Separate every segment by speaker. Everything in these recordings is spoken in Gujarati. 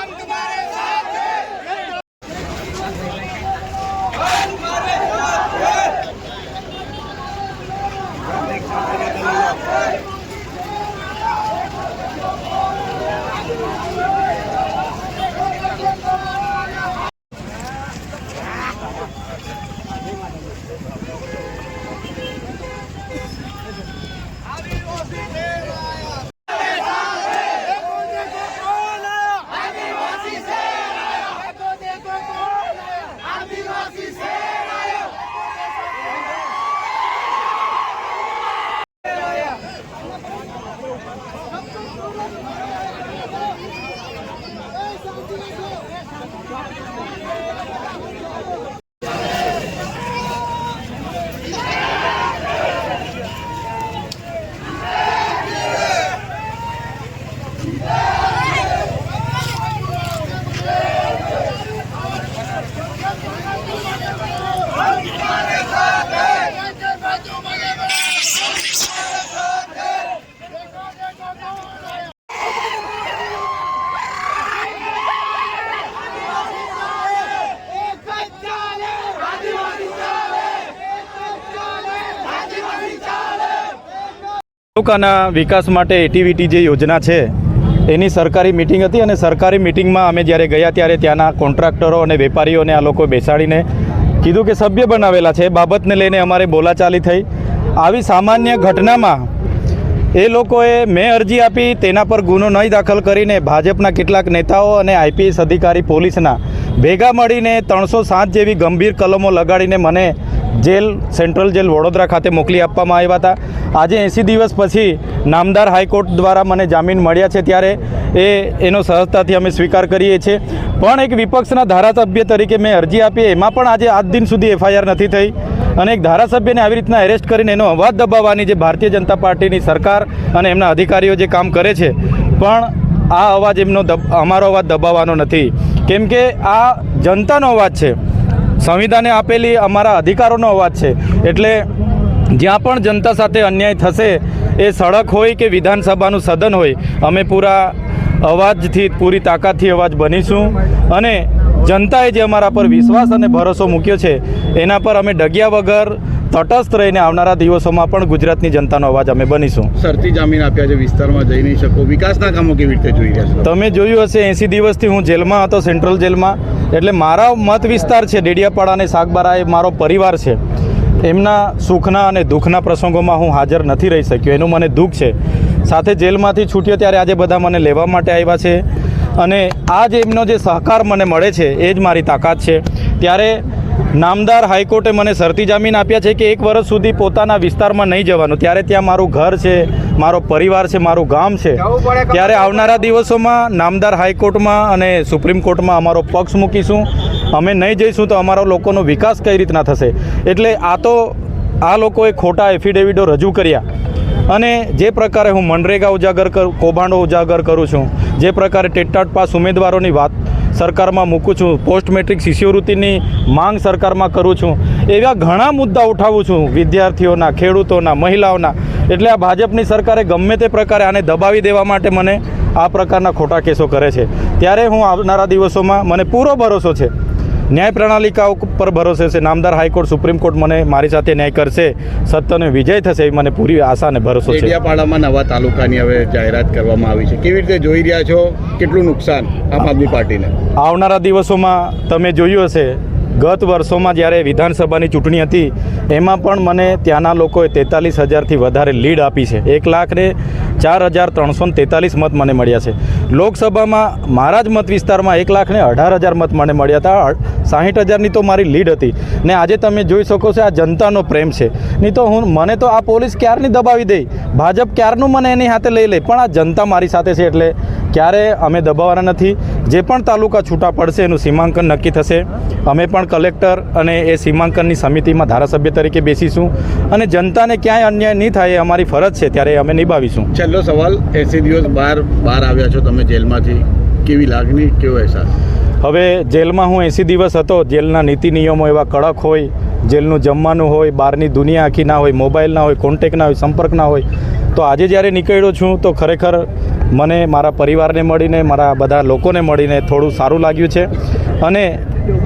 Speaker 1: हम तुम्हारे
Speaker 2: તાલુકાના વિકાસ માટે એટીવીટી જે યોજના છે, એની સરકારી મિટિંગ હતી અને સરકારી મિટિંગમાં અમે જ્યારે ગયા ત્યારે ત્યાંના કોન્ટ્રાક્ટરો અને વેપારીઓને આ લોકો બેસાડીને કીધું કે સભ્ય બનાવેલા છે. એ બાબતને લઈને અમારે બોલાચાલી થઈ. આવી સામાન્ય ઘટનામાં એ લોકોએ મેં અરજી આપી, તેના પર ગુનો નહીં દાખલ કરીને ભાજપના કેટલાક નેતાઓ અને આઈપીએસ અધિકારી પોલીસના ભેગા મળીને ત્રણસો સાત જેવી ગંભીર કલમો લગાડીને મને જેલ, સેન્ટ્રલ જેલ વડોદરા ખાતે મોકલી આપવામાં આવ્યા હતા. આજે એંસી દિવસ પછી નામદાર હાઈકોર્ટ દ્વારા મને જામીન મળ્યા છે ત્યારે એ, એનો સહજતાથી અમે સ્વીકાર કરીએ છીએ. પણ એક વિપક્ષના ધારાસભ્ય તરીકે મેં અરજી આપી, એમાં પણ આજે આજ દિન સુધી એફઆઈઆર નથી થઈ. અને એક ધારાસભ્યને આવી રીતના એરેસ્ટ કરીને એનો અવાજ દબાવવાની જે ભારતીય જનતા પાર્ટીની સરકાર અને એમના અધિકારીઓ જે કામ કરે છે, પણ આ અવાજ એમનો અમારો અવાજ દબાવવાનો નથી. કેમ કે આ જનતાનો અવાજ છે. સંવિધાને આપેલી અમારા અધિકારોનો અવાજ છે. એટલે જ્યાં પણ જનતા સાથે અન્યાય થશે, એ સડક હોય કે વિધાનસભાનું સદન હોય, અમે પૂરા અવાજથી, પૂરી તાકાતથી અવાજ બનીશું. અને જનતાએ જે અમારા પર વિશ્વાસ અને ભરોસો મૂક્યો છે એના પર અમે ડગ્યા વગર તટસ્થ રહીને આવનારા દિવસોમાં પણ ગુજરાતની જનતાનો અવાજ અમે બનીશું.
Speaker 3: શરતી જામીન આપ્યા છે વિસ્તારમાં જઈ નહીં શકો. વિકાસના કામો કેવી રીતે જોઈ રહ્યા છો?
Speaker 2: તમે જોયું હશે એંસી દિવસથી હું જેલમાં હતો સેન્ટ્રલ જેલમાં. એટલે મારા મત વિસ્તાર છે ડેડિયાપાડા અને સાગબારા એ મારો પરિવાર છે. એમના સુખના અને દુઃખના પ્રસંગોમાં હું હાજર નથી રહી શક્યો. એનું મને દુઃખ છે. સાથે જેલમાંથી છૂટ્યો ત્યારે આજે બધા મને લેવા માટે આવ્યા છે. અને આ જે એમનો જે સહકાર મને મળે છે એ જ મારી તાકાત છે. ત્યારે નામદાર હાઈકોર્ટે મને શરતી જામીન આપ્યા છે કે એક વર્ષ સુધી પોતાના વિસ્તારમાં નહીં જવાનું. ત્યારે ત્યાં મારું ઘર છે મારો પરિવાર છે મારું ગામ છે. ત્યારે આવનારા દિવસોમાં નામદાર હાઈકોર્ટમાં અને સુપ્રીમ કોર્ટમાં અમારો પક્ષ મૂકીશું. અમે નહીં જઈશું તો અમારા લોકોનો વિકાસ કઈ રીતના થશે? એટલે આ તો આ લોકોએ ખોટા એફિડેવિટો રજૂ કર્યા. અને જે પ્રકારે હું મનરેગા ઉજાગર કરું કૌભાંડો ઉજાગર કરું છું જે પ્રકારે ટેટાટ પાસ ઉમેદવારોની વાત સરકારમાં મૂકું છું, પોસ્ટ મેટ્રિક શિષ્યવૃત્તિની માંગ સરકારમાં કરું છું, એવા ઘણા મુદ્દા ઉઠાવું છું, વિદ્યાર્થીઓના, ખેડૂતોના, મહિલાઓના, એટલે આ ભાજપની સરકારે ગમે તે પ્રકારે આને દબાવી દેવા માટે મને આ પ્રકારના ખોટા કેસો કરે છે. ત્યારે હું આવનારા દિવસોમાં મને પૂરો ભરોસો છે ન્યાય પ્રણાલિકાઓ પર ભરોસે છે. નામદાર હાઈકોર્ટ સુપ્રીમ કોર્ટ મને મારી સાથે ન્યાય કરશે સત્યનો વિજય થશે એવી મને પૂરી આશા અને ભરોસો છે.
Speaker 3: ડેડિયાપાડામાં નવા તાલુકાની હવે જાહેરાત કરવામાં આવી છે. કેવી રીતે જોઈ રહ્યા છો? કેટલું નુકસાન આમ આદમી પાર્ટીને?
Speaker 2: આવનારા દિવસોમાં તમે જોયું હશે ગત વર્ષોમાં જ્યારે વિધાનસભાની ચૂંટણી હતી, એમાં પણ મને ત્યાંના લોકોએ તેતાલીસ હજારથી વધારે લીડ આપી છે. એક લાખને ચાર હજાર ત્રણસો તેતાલીસ મત મને મળ્યા છે. લોકસભામાં મારા જ મત વિસ્તારમાં એક લાખને અઢાર હજાર મત મને મળ્યા હતા. સાહીઠ હજારની તો મારી લીડ હતી. ને આજે તમે જોઈ શકો છો આ જનતાનો પ્રેમ છે. નહીં તો હું, મને તો આ પોલીસ ક્યારની દબાવી દે? ભાજપ ક્યારનું મને એની હાથે લઈ લે? પણ આ જનતા મારી સાથે છે એટલે ક્યારે અમે દબાવવાના નથી. જે પણ તાલુકા છૂટા પડશે એનું સીમાંકન નક્કી થશે. અમે પણ કલેક્ટર અને એ સીમાંકનની સમિતિમાં ધારાસભ્ય તરીકે બેસીશું અને જનતાને ક્યાંય અન્યાય નહીં થાય એ અમારી ફરજ છે ત્યારે અમે નિભાવીશું.
Speaker 3: છેલ્લો સવાલ એસી દિવસ બહાર બહાર આવ્યા છો તમે જેલમાંથી. કેવી લાગણી કેવો અહેસાસ?
Speaker 2: હવે જેલમાં હું એંસી દિવસ હતો જેલના નીતિ નિયમો એવા કડક હોય જેલનું જમવાનું હોય બહારની દુનિયા આખી ના હોય મોબાઈલ ના હોય કોન્ટેક ના હોય સંપર્ક ના હોય તો આજે જ્યારે નીકળ્યો છું તો ખરેખર મને, મારા પરિવારને મળીને, મારા બધા લોકોને મળીને થોડું સારું લાગ્યું છે. અને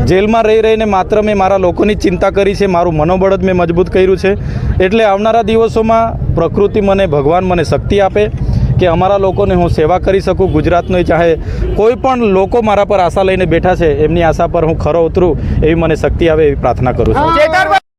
Speaker 2: જેલમાં રહી રહીને માત્ર મેં મારા લોકોની ચિંતા કરી છે, મારું મનોબળ જ મેં મજબૂત કર્યું છે. એટલે આવનારા દિવસોમાં પ્રકૃતિ મને, ભગવાન મને શક્તિ આપે કે અમારા લોકોને હું સેવા કરી શકું ગુજરાતનો, ચાહે કોઈ પણ લોકો મારા પર આશા લઈને બેઠા છે, એમની આશા પર હું ખરો ઉતરું એવી મને શક્તિ આવે એવી પ્રાર્થના કરું છું.